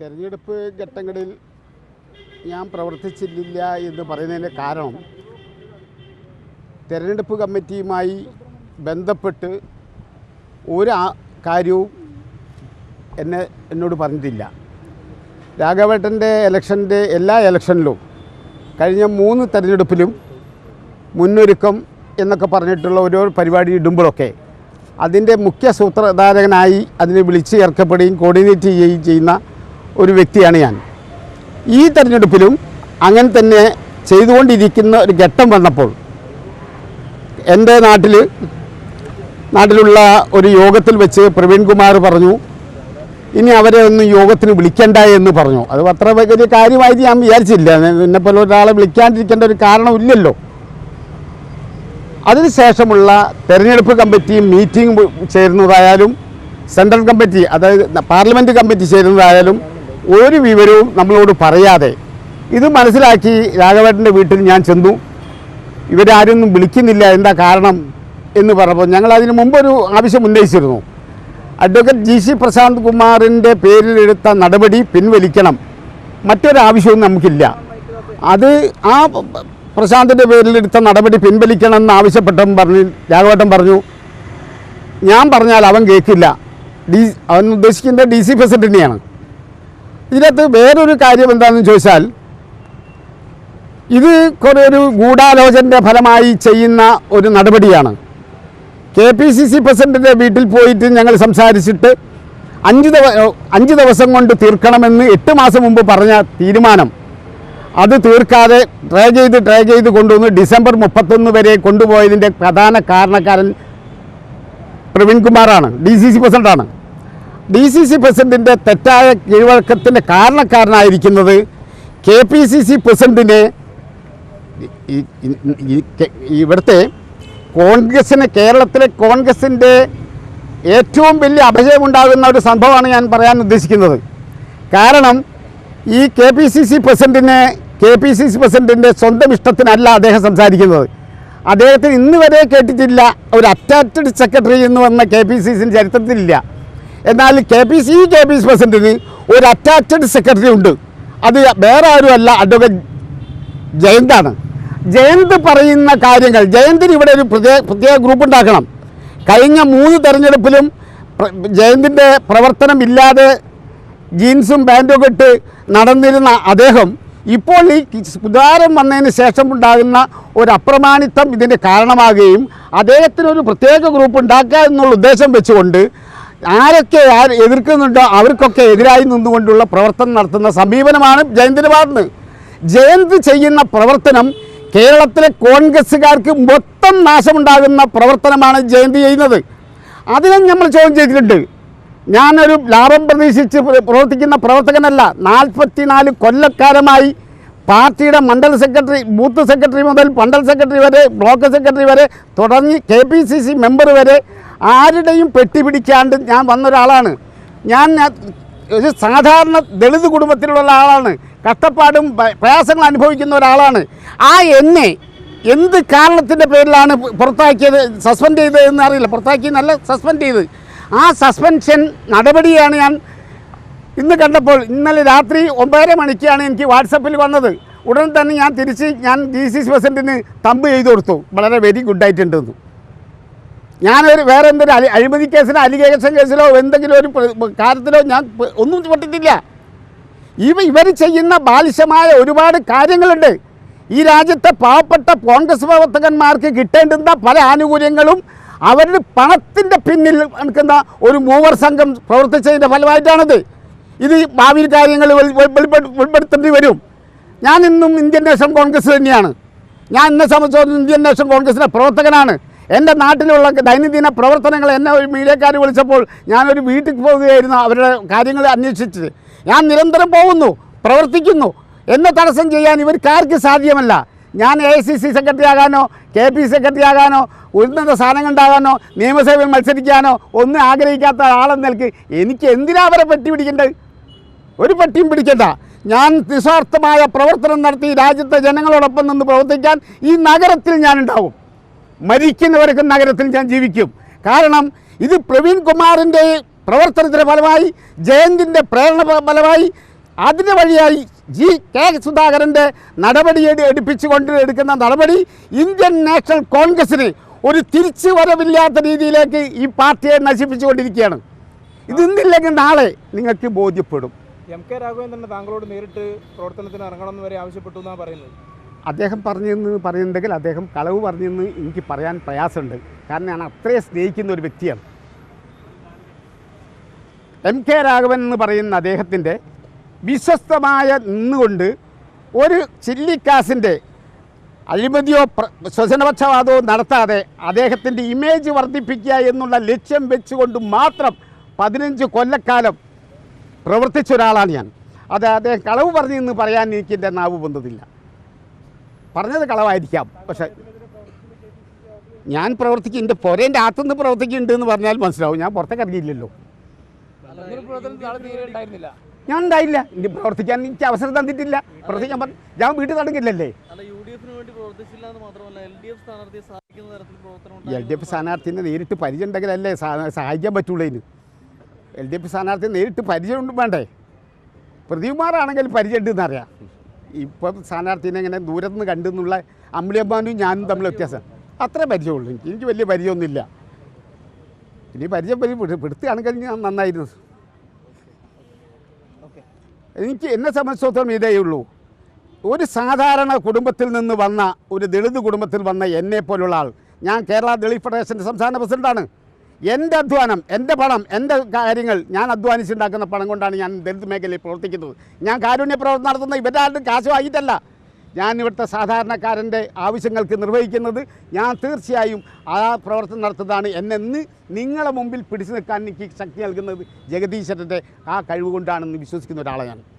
തെരഞ്ഞെടുപ്പ് ഘട്ടങ്ങളിൽ ഞാൻ പ്രവർത്തിച്ചില്ല എന്ന് പറയുന്നതിന്റെ കാരണം തെരഞ്ഞെടുപ്പ് കമ്മിറ്റിയുമായി ബന്ധപ്പെട്ട് ഒരു കാര്യവും എന്നെ എന്നോട് പറഞ്ഞിട്ടില്ല. രാഘവേട്ടന്റെ ഇലക്ഷന്റെ എല്ലാ ഇലക്ഷനിലും കഴിഞ്ഞ മൂന്ന് തെരഞ്ഞെടുപ്പിലും മുന്നൊരുക്കം എന്നൊക്കെ പറഞ്ഞിട്ടുള്ള ഓരോ പരിപാടി ഇടുമ്പോഴൊക്കെ അതിന്റെ മുഖ്യ സൂത്രധാരകനായി അതിനെ വിളിച്ചു ചേർക്കപ്പെടുകയും കോർഡിനേറ്റ് ചെയ്യുകയും ചെയ്യുന്ന ഒരു വ്യക്തിയാണ് ഞാൻ. ഈ തെരഞ്ഞെടുപ്പിലും അങ്ങനെ തന്നെ ചെയ്തുകൊണ്ടിരിക്കുന്ന ഒരു ഘട്ടം വന്നപ്പോൾ എന്റെ നാട്ടിൽ നാട്ടിലുള്ള ഒരു യോഗത്തിൽ വെച്ച് പ്രവീൺകുമാർ പറഞ്ഞു ഇനി അവരെ ഒന്നും യോഗത്തിന് വിളിക്കണ്ട എന്ന് പറഞ്ഞു. അത് അത്ര വലിയ കാര്യമായിട്ട് ഞാൻ വിചാരിച്ചില്ല. എന്നെ പോലെ ഒരാളെ വിളിക്കാണ്ടിരിക്കേണ്ട ഒരു കാരണമില്ലല്ലോ. അതിനുശേഷമുള്ള തെരഞ്ഞെടുപ്പ് കമ്മിറ്റി മീറ്റിംഗ് ചേരുന്നതായാലും സെൻട്രൽ കമ്മിറ്റി അതായത് പാർലമെന്റ് കമ്മിറ്റി ചേരുന്നതായാലും ഒരു വിവരവും നമ്മളോട് പറയാതെ ഇത് മനസ്സിലാക്കി രാഘവേട്ടന്റെ വീട്ടിൽ ഞാൻ ചെന്നു. ഇവരാരൊന്നും വിളിക്കുന്നില്ല എന്താ കാരണം എന്ന് പറഞ്ഞപ്പോൾ ഞങ്ങൾ അതിന് മുമ്പൊരു ആവശ്യം ഉന്നയിച്ചിരുന്നു. അഡ്വക്കേറ്റ് ജി സി പ്രശാന്ത് കുമാറിന്റെ പേരിലെടുത്ത നടപടി പിൻവലിക്കണം. മറ്റൊരാവശ്യവും നമുക്കില്ല. അത് ആ പ്രശാന്തിന്റെ പേരിലെടുത്ത നടപടി പിൻവലിക്കണം എന്ന് ആവശ്യപ്പെട്ടവൻ പറഞ്ഞു രാഘവേട്ടൻ പറഞ്ഞു. ഞാൻ പറഞ്ഞാൽ അവൻ കേൾക്കില്ല. ഡി അവൻ ഉദ്ദേശിക്കുന്നത് ഡി സി പ്രസിഡന്റിനെയാണ് ഇതിനകത്ത് വേറൊരു കാര്യം എന്താണെന്ന് ചോദിച്ചാൽ ഇത് കുറേ ഒരു ഗൂഢാലോചനയുടെ ഫലമായി ചെയ്യുന്ന ഒരു നടപടിയാണ്. കെ പി സി സി പ്രസിഡന്റിന്റെ വീട്ടിൽ പോയിട്ട് ഞങ്ങൾ സംസാരിച്ചിട്ട് അഞ്ച് ദിവ അഞ്ച് ദിവസം കൊണ്ട് തീർക്കണമെന്ന് എട്ട് മാസം മുമ്പ് പറഞ്ഞ തീരുമാനം അത് തീർക്കാതെ ട്രൈ ചെയ്ത് ട്രൈ ചെയ്ത് കൊണ്ടുവന്ന് ഡിസംബർ മുപ്പത്തൊന്ന് വരെ കൊണ്ടുപോയതിന്റെ പ്രധാന കാരണക്കാരൻ പ്രവീൺകുമാറാണ് ഡി സി സി പ്രസിഡന്റാണ് ഡി സി സി പ്രസിഡന്റിന്റെ തെറ്റായ കീഴ്വഴക്കത്തിന്റെ കാരണക്കാരനായിരിക്കുന്നത് കെ പി സി സി പ്രസിഡന്റിനെ ഇവിടുത്തെ കോൺഗ്രസിന് കേരളത്തിലെ കോൺഗ്രസിന്റെ ഏറ്റവും വലിയ അപജയമുണ്ടാകുന്ന ഒരു സംഭവമാണ് ഞാൻ പറയാൻ ഉദ്ദേശിക്കുന്നത്. കാരണം ഈ കെ പി സി സി പ്രസിഡന്റിനെ കെ പി സി സി പ്രസിഡന്റിന്റെ സ്വന്തം ഇഷ്ടത്തിനല്ല അദ്ദേഹം സംസാരിക്കുന്നത്. അദ്ദേഹത്തിന് ഇന്ന് വരെ കേട്ടിട്ടില്ല ഒരു അറ്റാച്ച്ഡ് സെക്രട്ടറി എന്ന് പറഞ്ഞ കെ പി സി സിന്റെ ചരിത്രത്തിലില്ല. എന്നാൽ K P C K P C പ്രസിഡന്റിന് ഒരു അറ്റാച്ച്ഡ് സെക്രട്ടറി ഉണ്ട്. അത് വേറെ ആരുമല്ല അഡ്വക്കേറ്റ് ജയന്താണ്. ജയന്ത് പറയുന്ന കാര്യങ്ങൾ ജയന്തിന് ഇവിടെ ഒരു പ്രത്യേക പ്രത്യേക ഗ്രൂപ്പ് ഉണ്ടാക്കണം. കഴിഞ്ഞ മൂന്ന് തെരഞ്ഞെടുപ്പിലും ജയന്തിന്റെ ജയന്തിന്റെ പ്രവർത്തനമില്ലാതെ ജീൻസും പാന്റും ഒക്കെ ഇട്ട് നടന്നിരുന്ന അദ്ദേഹം ഇപ്പോൾ ഈ സുധാരം വന്നതിന് ശേഷം ഉണ്ടാകുന്ന ഒരു അപ്രമാണിത്വം ഇതിന്റെ കാരണമാകുകയും അദ്ദേഹത്തിനൊരു പ്രത്യേക ഗ്രൂപ്പ് ഉണ്ടാക്കുക എന്നുള്ള ഉദ്ദേശം വെച്ചുകൊണ്ട് ആരൊക്കെ ആര് എതിർക്കുന്നുണ്ടോ അവർക്കൊക്കെ എതിരായി നിന്നുകൊണ്ടുള്ള പ്രവർത്തനം നടത്തുന്ന സമീപനമാണ് ജയന്തിന് പാടുന്നത്. ജയന്ത് ചെയ്യുന്ന പ്രവർത്തനം കേരളത്തിലെ കോൺഗ്രസ്സുകാർക്ക് മൊത്തം നാശമുണ്ടാകുന്ന പ്രവർത്തനമാണ് ജയന്തി ചെയ്യുന്നത്. അതിനെ നമ്മൾ ചോദ്യം ചെയ്തിട്ടുണ്ട്. ഞാനൊരു ലാഭം പ്രതീക്ഷിച്ച് പ്ര- പ്രവർത്തിക്കുന്ന പ്രവർത്തകനല്ല. നാൽപ്പത്തിനാല് കൊല്ലക്കാലമായി പാർട്ടിയുടെ മണ്ഡൽ സെക്രട്ടറി ബൂത്ത് സെക്രട്ടറി മുതൽ മണ്ഡൽ സെക്രട്ടറി വരെ ബ്ലോക്ക് സെക്രട്ടറി വരെ തുടങ്ങി K P C C member വരെ ആരുടെയും പെട്ടി പിടിക്കാണ്ട് ഞാൻ വന്നൊരാളാണ്. ഞാൻ ഒരു സാധാരണ ദളിത് കുടുംബത്തിലുള്ള ആളാണ് കഷ്ടപ്പാടും പ്രയാസങ്ങൾ അനുഭവിക്കുന്ന ഒരാളാണ്. ആ എന്നെ എന്ത് കാരണത്തിന്റെ പേരിലാണ് പുറത്താക്കിയത് സസ്പെൻഡ് ചെയ്തത് എന്ന് അറിയില്ല. നല്ല സസ്പെൻഡ് ചെയ്ത്. ആ സസ്പെൻഷൻ നടപടിയാണ് ഞാൻ ഇന്ന് കണ്ടപ്പോൾ ഇന്നലെ രാത്രി ഒമ്പതര മണിക്കാണ് എനിക്ക് വാട്സപ്പിൽ വന്നത്. ഉടൻ തന്നെ ഞാൻ തിരിച്ച് ഞാൻ ഡി സി സി പ്രസിഡന്റിന് തമ്പ് ചെയ്തു കൊടുത്തു. വളരെ വെരി ഗുഡായിട്ടുണ്ടെന്ന് ഞാനൊരു വേറെ എന്തൊരു അലി അഴിമതി കേസിലോ അലിഗേഷൻ കേസിലോ എന്തെങ്കിലും ഒരു കാര്യത്തിലോ ഞാൻ ഒന്നും പെട്ടിട്ടില്ല. ഇവ ഇവർ ചെയ്യുന്ന ബാലിശമായ ഒരുപാട് കാര്യങ്ങളുണ്ട്. ഈ രാജ്യത്തെ പാവപ്പെട്ട കോൺഗ്രസ് പ്രവർത്തകന്മാർക്ക് കിട്ടേണ്ടുന്ന പല ആനുകൂല്യങ്ങളും അവരുടെ പണത്തിന്റെ പിന്നിൽ നിൽക്കുന്ന ഒരു മൂവർ സംഘം പ്രവർത്തിച്ചതിന്റെ ഫലമായിട്ടാണത്. ഇത് ഭാവിയിൽ കാര്യങ്ങൾ ഉൾപ്പെടുത്തേണ്ടി വരും. ഞാൻ ഇന്നും ഇന്ത്യൻ നാഷണൽ കോൺഗ്രസ് തന്നെയാണ്. ഞാൻ എന്നെ സംബന്ധിച്ചിടത്തോളം ഇന്ത്യൻ നാഷണൽ കോൺഗ്രസിന്റെ പ്രവർത്തകനാണ്. എന്റെ നാട്ടിലുള്ള ദൈനംദിന പ്രവർത്തനങ്ങൾ എന്നെ ഒരു മീഡിയക്കാർ വിളിച്ചപ്പോൾ ഞാനൊരു വീട്ടിൽ പോവുകയായിരുന്നു അവരുടെ കാര്യങ്ങൾ അന്വേഷിച്ച്. ഞാൻ നിരന്തരം പോകുന്നു പ്രവർത്തിക്കുന്നു. എന്നെ തടസ്സം ചെയ്യാൻ ഇവർക്കാർക്ക് സാധ്യമല്ല. ഞാൻ എ സി സി സെക്രട്ടറി ആകാനോ കെ പി സെക്രട്ടറി ആകാനോ ഉന്നത സ്ഥാനങ്ങൾ ഉണ്ടാകാനോ നിയമസഭയിൽ മത്സരിക്കാനോ ഒന്നും ആഗ്രഹിക്കാത്ത ആളെന്ന നിലയ്ക്ക് എനിക്ക് എന്തിനാ അവരെ പറ്റി പിടിക്കേണ്ടത്? ഒരു പട്ടിയും പിടിക്കണ്ട. ഞാൻ നിസ്വാർത്ഥമായ പ്രവർത്തനം നടത്തി രാജ്യത്തെ ജനങ്ങളോടൊപ്പം നിന്ന് പ്രവർത്തിക്കാൻ ഈ നഗരത്തിൽ ഞാൻ ഉണ്ടാവും മരിക്കുന്നവർക്ക് നഗരത്തിൽ ഞാൻ ജീവിക്കും. കാരണം ഇത് പ്രവീൺ കുമാറിന്റെ പ്രവർത്തനത്തിന്റെ ഫലമായി ജയന്തിന്റെ പ്രേരണ ഫലമായി അതിന്റെ വഴിയായി ജി. കെ. സുധാകരന്റെ നടപടി എടു- എടുപ്പിച്ചുകൊണ്ട് എടുക്കുന്ന നടപടി ഇന്ത്യൻ നാഷണൽ കോൺഗ്രസിന് ഒരു തിരിച്ചു വരവില്ലാത്ത രീതിയിലേക്ക് ഈ പാർട്ടിയെ നശിപ്പിച്ചുകൊണ്ടിരിക്കുകയാണ്. ഇത് ഇന്നില്ലെങ്കിൽ നാളെ നിങ്ങൾക്ക് ബോധ്യപ്പെടും. എം. കെ. രാഘവേന്ദ്രൻ താങ്കളോട് നേരിട്ട് പ്രവർത്തനത്തിന് ഇറങ്ങണമെന്ന് വരെ ആവശ്യപ്പെട്ടു എന്നാണ് പറയുന്നത്? അദ്ദേഹം പറഞ്ഞെന്ന് പറയുന്നുണ്ടെങ്കിൽ അദ്ദേഹം കളവ് പറഞ്ഞെന്ന് എനിക്ക് പറയാൻ പ്രയാസമുണ്ട്. കാരണം ഞാൻ അത്രയും സ്നേഹിക്കുന്ന ഒരു വ്യക്തിയാണ്. എം കെ രാഘവൻ എന്ന് പറയുന്ന അദ്ദേഹത്തിന്റെ വിശ്വസ്തമായ നിന്നുകൊണ്ട് ഒരു ചില്ലിക്കാസിന്റെ അഴിമതിയോ ശ്വസനപക്ഷപാതമോ നടത്താതെ അദ്ദേഹത്തിന്റെ ഇമേജ് വർദ്ധിപ്പിക്കുക എന്നുള്ള ലക്ഷ്യം വെച്ചുകൊണ്ട് മാത്രം പതിനഞ്ച് കൊല്ലക്കാലം പ്രവർത്തിച്ച ഒരാളാണ് ഞാൻ. അത് അദ്ദേഹം കളവ് പറഞ്ഞു എന്ന് പറയാൻ എനിക്ക് എന്റെ നാവ് പൊന്തതില്ല പറഞ്ഞത് കളവായിരിക്കാം. പക്ഷെ ഞാൻ പ്രവർത്തിക്കും എന്റെ പുരേന്റെ അകത്തുനിന്ന് പ്രവർത്തിക്കുന്നുണ്ട് എന്ന് പറഞ്ഞാൽ മനസ്സിലാവും. ഞാൻ പുറത്തേക്ക് ഇറങ്ങിയില്ലല്ലോ. ഞാൻ ഉണ്ടായില്ല. എനിക്ക് പ്രവർത്തിക്കാൻ എനിക്ക് അവസരം തന്നിട്ടില്ല. പ്രവർത്തിക്കാൻ പറഞ്ഞു ഞാൻ വീട്ടിൽ നടക്കില്ലല്ലേ. എൽ ഡി എഫ് സ്ഥാനാർത്ഥിയെ സ്ഥാനാർത്ഥിനെ നേരിട്ട് പരിചയം ഉണ്ടെങ്കിലല്ലേ സഹായിക്കാൻ പറ്റുള്ളൂ ഇതിന് എൽ ഡി എഫ് സ്ഥാനാർത്ഥി നേരിട്ട് പരിചയം ഉണ്ട് വേണ്ടേ? പ്രതികുമാറാണെങ്കിൽ പരിചയം ഉണ്ടെന്ന് അറിയാം. ഇപ്പം സ്ഥാനാർത്ഥിനെ ഇങ്ങനെ ദൂരത്ത് നിന്ന് കണ്ടെന്നുള്ള അമ്പിളിയമ്മാനും ഞാനും തമ്മിൽ വ്യത്യാസം. അത്രേ പരിചയമുള്ളൂ. എനിക്ക് എനിക്ക് വലിയ പരിചയമൊന്നുമില്ല. ഇനി പരിചയം പരി പിടുത്തുകയാണെങ്കിൽ ഞാൻ നന്നായിരുന്നു. എനിക്ക് എന്നെ സംബന്ധിച്ചിടത്തോളം ഇതേ ഉള്ളൂ. ഒരു സാധാരണ കുടുംബത്തിൽ നിന്ന് വന്ന ഒരു ദളിത് കുടുംബത്തിൽ വന്ന എന്നെ പോലുള്ള ആൾ. ഞാൻ കേരള ദളിത് ഫെഡറേഷന്റെ സംസ്ഥാന പ്രസിഡന്റാണ്. എന്റെ അധ്വാനം എന്റെ പണം എന്റെ കാര്യങ്ങൾ ഞാൻ അധ്വാനിച്ചുണ്ടാക്കുന്ന പണം കൊണ്ടാണ് ഞാൻ ദളിത് മേഖലയിൽ പ്രവർത്തിക്കുന്നത്. ഞാൻ കാരുണ്യ പ്രവർത്തനം നടത്തുന്ന ഇവരുടെ ആരുടെ കാശ് വാങ്ങിയിട്ടല്ല. ഞാൻ ഇവിടുത്തെ സാധാരണക്കാരന്റെ ആവശ്യങ്ങൾക്ക് നിർവഹിക്കുന്നത് ഞാൻ തീർച്ചയായും ആ പ്രവർത്തനം നടത്തുന്നതാണ് എന്നെന്ന് നിങ്ങളെ മുമ്പിൽ പിടിച്ചു നിൽക്കാൻ എനിക്ക് ശക്തി നൽകുന്നത് ജഗദീശ്വരന്റെ ആ കഴിവ് കൊണ്ടാണെന്ന് വിശ്വസിക്കുന്ന ഒരാളാണ്